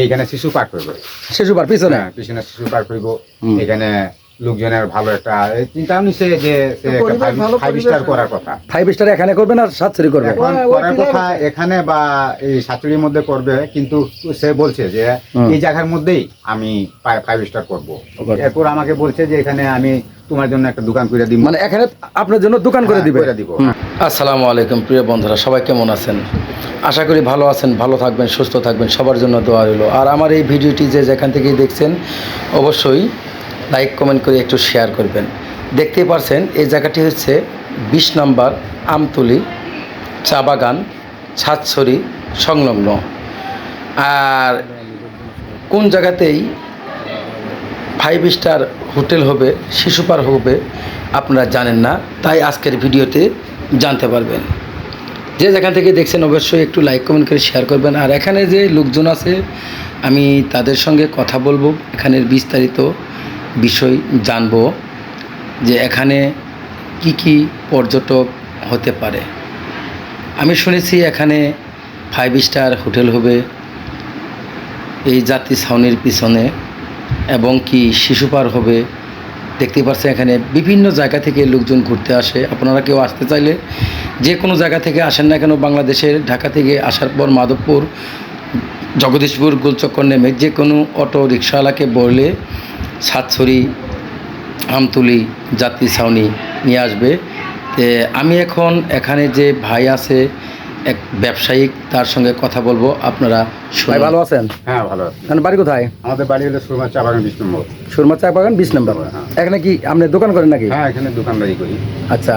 এইখানে শিশু পার্ক করব শিশু পার্ক পিছনে? হ্যাঁ, পিছনে শিশু পার্ক করব। এখানে লোকজনের ভালো একটা চিন্তা নিছে যে ফাইভ- স্টার করার কথা। ফাইভ স্টার এখানে করবেন আর সাতচুরি করবে? এখন করার কথা এখানে বা এই সাতুরির মধ্যে করবে কিন্তু সে বলছে যে এই জায়গার মধ্যেই আমি ফাইভ স্টার করব। এরপর আমাকে বলছে যে এখানে আমি তোমার জন্য একটা দোকান করে দিব। মানে এখানে আপনার জন্য দোকান করে হ্যাঁ, দিবে? করে দিব। আসসালামু আলাইকুম প্রিয় বন্ধুরা সবাই কেমন আছেন? আশা করি ভালো আছেন ভালো থাকবেন সুস্থ থাকবেন সবার জন্য দোয়া রইল। আর আমার এই ভিডিওটি যে যেখান থেকেই দেখছেন অবশ্যই লাইক কমেন্ট করে একটু শেয়ার করবেন। দেখতেই পারছেন, এই জায়গাটি হচ্ছে বিশ নম্বর আমতলি চা বাগান, ছাদছড়ি সংলগ্ন। আর কোন জায়গাতেই ফাইভ স্টার হোটেল হবে, শিশু হবে, আপনারা জানেন না, তাই আজকের ভিডিওতে জানতে পারবেন। যে যেখান থেকে দেখছেন, অবশ্যই একটু লাইক কমেন্ট করে শেয়ার করবেন। আর এখানে যে লোকজন আছে, আমি তাদের সঙ্গে কথা বলব। এখানের বিস্তারিত বিষয় জানব যে এখানে কি কি পর্যটক হতে পারে। আমি শুনেছি এখানে ফাইভ স্টার হোটেল হবে, এই যাত্রী ছাউনির পিছনে, এবং কি শিশু পার হবে। দেখতে পাচ্ছেন এখানে বিভিন্ন জায়গা থেকে লোকজন ঘুরতে আসে। আপনারা কেউ আসতে চাইলে যে কোনো জায়গা থেকে আসেন না কেন, বাংলাদেশের ঢাকা থেকে আসার পর মাধবপুর, জগদীশপুর, গোলচক্কর নেমে যে কোনো অটো রিক্সাওয়ালাকে বললে সাতছড়ি আমতুলি যাত্রী ছাউনি নিয়ে আসবে। তে আমি এখন এখানে যে ভাই আছে এক ব্যবসায়িক তার সঙ্গে কথা বলব। আপনারা সবাই ভালো আছেন? হ্যাঁ ভালো আছে। মানে বাড়ি কোথায়? আমাদের বাড়ি হলো সুরমা চা বাগান বিশ নম্বর। সুরমা চা বাগান বিশ নম্বর। হ্যাঁ। এখানে কি আপনি দোকান করেন নাকি? হ্যাঁ এখানে দোকানদারি করি। আচ্ছা।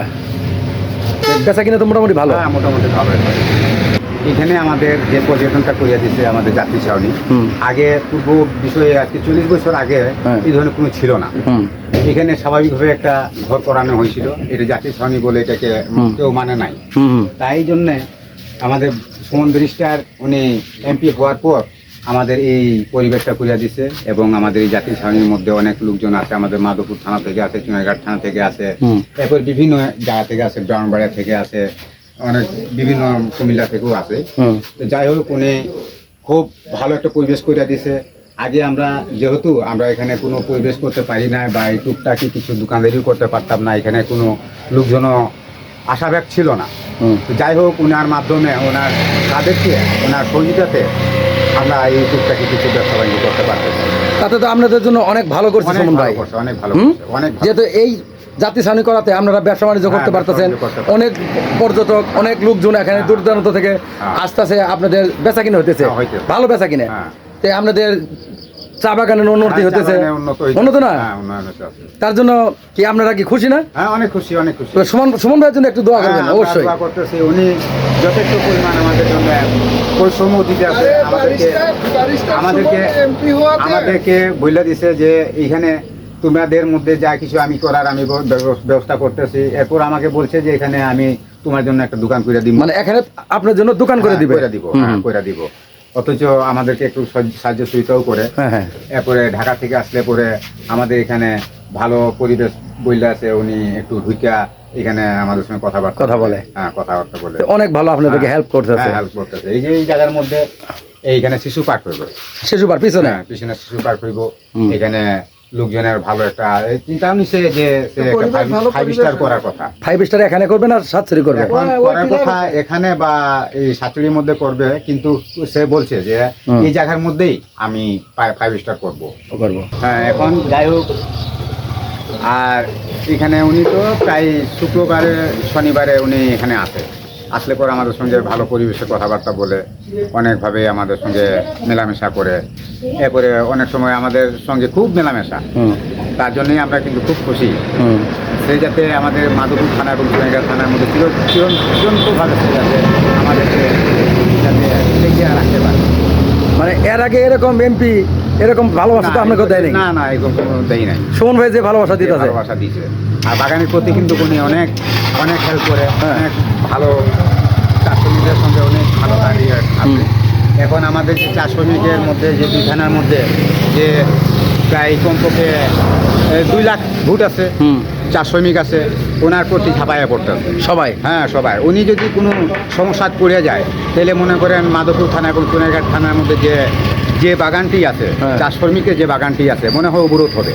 বেচা কিনা তো মোটামুটি ভালো। হ্যাঁ মোটামুটি ভালো এখানে আমাদের যে পর্যটনটা করিয়া দিচ্ছে আমাদের যাত্রী ছাউনি আগে পূর্ব বিষয়ে আজকে চল্লিশ বছর আগে হ্যাঁ। এই ধরনের কোনো ছিল না। এখানে স্বাভাবিকভাবে একটা ঘর করানো হয়েছিল এটা যাত্রী ছাউনি বলে এটাকে কেউ মানে নাই। তাই জন্যে আমাদের সুমন ব্রিস্টার উনি এমপি হওয়ার পর আমাদের এই পরিবেশটা করিয়া দিছে এবং আমাদের এই জাতীয় ছাউনির মধ্যে অনেক লোকজন আছে আমাদের মাধবপুর থানা থেকে আছে চুনারঘাট থানা থেকে আছে। এরপর বিভিন্ন জায়গা থেকে আছে ব্রাউনবাড়িয়া থেকে আছে অনেক বিভিন্ন কুমিল্লা থেকেও আছে তো যাই হোক উনি খুব ভালো একটা পরিবেশ করিয়া দিছে। আগে আমরা যেহেতু আমরা এখানে কোনো পরিবেশ করতে পারি না বা এই টুকটাকি কিছু দোকানদারিও করতে পারতাম না এখানে কোনো লোকজনও আশাব্যাগ ছিল না। যাই হোক ওনার মাধ্যমে ওনার কাদেরকে ওনার সহযোগিতাতে আমরা এই টুকটাকি কিছু ব্যবসা বাণিজ্য করতে পারতেছি। তাতে তো আপনাদের জন্য অনেক ভালো করছে অনেক ভালো করছে অনেক ভালো হুম? করছে অনেক ভালো। যেহেতু এই জাতি ছাউনি করাতে আপনারা ব্যবসা বাণিজ্য হ্যাঁ, করতে পারতেছেন। বাণিজ্য করতে পারতেছি। অনেক পর্যটক অনেক লোকজন এখানে হ্যাঁ। দূর দূরান্ত থেকে হ্যাঁ। আসতেছে আপনাদের বেচা কিনে হইতেছে। ভালো বেচা কিনে। তে আপনাদের চা বাগানের উন্নতি হতেছে উন্নত না? হ্যাঁ। তার জন্য কি আপনারা কি খুশি না? হ্যাঁ অনেক খুশি অনেক খুশি। সুমন সুমন ভাইয়ের জন্য একটু দোয়া করবেন অবশ্যই। দোয়া করতেছি। উনি যথেষ্ট পরিমাণ আমাদের জন্য পরিশ্রম দিতে আছে। আমাদেরকে আমাদেরকে আমাদেরকে বলে দিছে যে এইখানে তোমাদের মধ্যে যা কিছু আমি করার আমি ব্যবস্থা করতেছি। এরপর আমাকে বলছে যে এখানে আমি তোমার জন্য একটা দোকান করে দিব। মানে এখানে আপনার জন্য দোকান করে দিবে? করে দিব হ্যাঁ। করে দিব। অথচ আমাদেরকে একটু সাহায্য সুবিধাও করে। হ্যাঁ হ্যাঁ। এরপরে ঢাকা থেকে আসলে পরে আমাদের এখানে ভালো পরিবেশ বইলে আছে উনি একটু ঢুকিয়া এখানে আমাদের সঙ্গে কথাবার্তা কথা বলে। হ্যাঁ কথাবার্তা বলে। অনেক ভালো আপনাদেরকে হেল্প করতেছে। হ্যাঁ, help করতেছে। এই যে এই জায়গার মধ্যে এইখানে শিশু পার্ক হইব। শিশু পার পিছনে? হ্যাঁ, পিছনে শিশু পার্ক হইব। এখানে লোকজনের ভালো একটা চিন্তা নিছে যে ফাইভ- স্টার করার কথা। ফাইভ স্টার এখানে করবেন আর সাতচুরি করবেন এখন করার কথা এখানে বা এই সাতুরির মধ্যে করবে কিন্তু সে বলছে যে এই জায়গার মধ্যেই আমি ফাইভ স্টার করব। করব। হ্যাঁ এখন যাই হোক। আর এখানে উনি তো প্রায় শুক্রবারে শনিবারে উনি এখানে আসে। আসলে পরে আমাদের সঙ্গে ভালো পরিবেশে কথাবার্তা বলে অনেকভাবে আমাদের সঙ্গে মেলামেশা করে। এরপরে অনেক সময় আমাদের সঙ্গে খুব মেলামেশা। তার জন্যই আমরা কিন্তু খুব খুশি। সেই যাতে আমাদের মাধবপুর থানা এবং চুনাইগাঁ থানার মধ্যে চির চিরন চিরন্তভাবে সে যাতে আমাদেরকে যাতে এগিয়ে রাখতে পারে। মানে এর আগে এরকম এমপি এরকম ভালোবাসা তো আপনাকে দেয় নাই না না এরকম দেই নাই সুমন ভাই যে ভালোবাসা দিতেছে। ভালোবাসা দিয়েছে। আর বাগানের প্রতি কিন্তু উনি অনেক অনেক হেল্প করে হ্যাঁ। অনেক ভালো চাষ শ্রমিকদের সঙ্গে অনেক ভালো দাঁড়িয়ে আছে এখন আমাদের যে চাষ শ্রমিকের মধ্যে যে দুই থানার মধ্যে যে প্রায় কমপক্ষে দুই লাখ ভোট আছে হুম। চাষ শ্রমিক আছে ওনার প্রতি ঝাঁপাইয়া পড়তে সবাই? হ্যাঁ সবাই। উনি যদি কোনো সমস্যা পড়ে যায় তাহলে মনে করেন মাধবপুর থানা এবং সোনারঘাট থানার মধ্যে যে যে বাগানটি আছে হ্যাঁ। চাষ শ্রমিকের যে বাগানটি আছে মনে হয় অবরোধ হবে।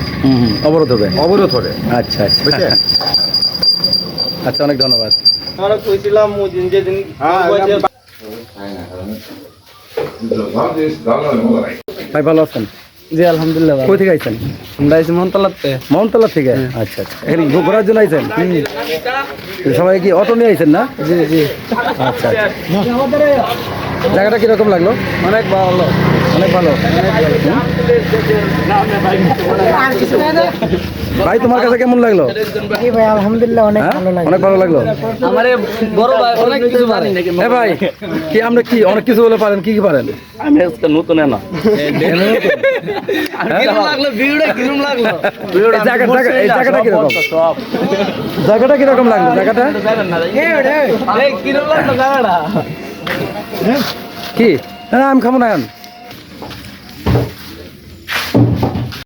অবরোধ হবে। অবরোধ হবে। আচ্ছা আচ্ছা। বুঝছেন আচ্ছা অনেক ধন্যবাদ। আমরা কইছিলাম মুদিন যেদিন হ্যাঁ, ভাই ভালো আছেন? জি আলহামদুলিল্লাহ কই থেকে আইছেন? আমরা এসে মনতলাতে মোহনতলা থেকে? আচ্ছা আচ্ছা। এখানে ঘোরার জন্য আইছেন? সবাই কি অটো নিয়ে আইছেন না? জি জি। আচ্ছা আচ্ছা। জায়গাটা কীরকম লাগল? অনেক ভালো। অনেক ভালো। ভাই তোমার কাছে কেমন লাগল? ভাই আলহামদুলিল্লাহ অনেক হ্যাঁ? ভালো লাগে অনেক ভালো লাগল? আমার বড় ভাই অনেক কিছু পারি এ ভাই কি আমরা কি অনেক কিছু বলে পারেন কি কি পারেন? আমি আজকে নতুন না লাগল? লাগল? এই জায়গাটা কীরকম? লাগল? জায়গাটা? লাগল জায়গাটা? কি? না আমি খাব না এখন।